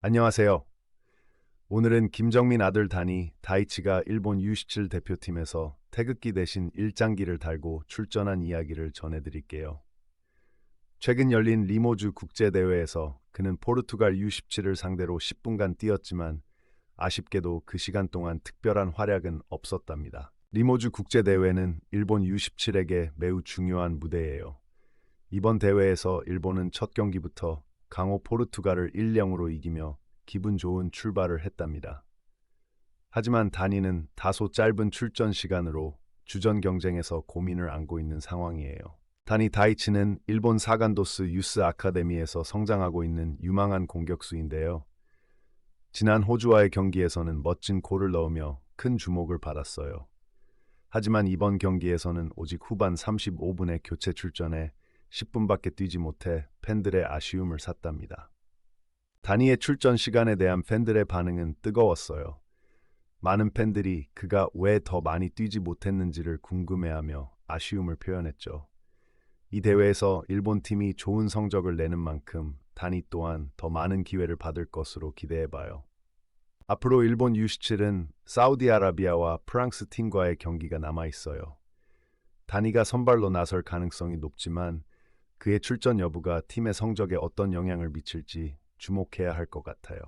안녕하세요. 오늘은 김정민 아들 단이 다이치가 일본 U17 대표팀에서 태극기 대신 일장기를 달고 출전한 이야기를 전해드릴게요. 최근 열린 리모주 국제대회에서 그는 포르투갈 U17을 상대로 10분간 뛰었지만 아쉽게도 그 시간 동안 특별한 활약은 없었답니다. 리모주 국제대회는 일본 U17에게 매우 중요한 무대예요. 이번 대회에서 일본은 첫 경기부터 강호 포르투갈을 1-0으로 이기며 기분 좋은 출발을 했답니다. 하지만 다니는 다소 짧은 출전 시간으로 주전 경쟁에서 고민을 안고 있는 상황이에요. 다니 다이치는 일본 사간도스 유스 아카데미에서 성장하고 있는 유망한 공격수인데요. 지난 호주와의 경기에서는 멋진 골을 넣으며 큰 주목을 받았어요. 하지만 이번 경기에서는 오직 후반 35분에 교체 출전해 10분밖에 뛰지 못해 팬들의 아쉬움을 샀답니다. 다니의 출전 시간에 대한 팬들의 반응은 뜨거웠어요. 많은 팬들이 그가 왜 더 많이 뛰지 못했는지를 궁금해하며 아쉬움을 표현했죠. 이 대회에서 일본 팀이 좋은 성적을 내는 만큼 다니 또한 더 많은 기회를 받을 것으로 기대해봐요. 앞으로 일본 U17은 사우디아라비아와 프랑스 팀과의 경기가 남아 있어요. 다니가 선발로 나설 가능성이 높지만 그의 출전 여부가 팀의 성적에 어떤 영향을 미칠지 주목해야 할 것 같아요.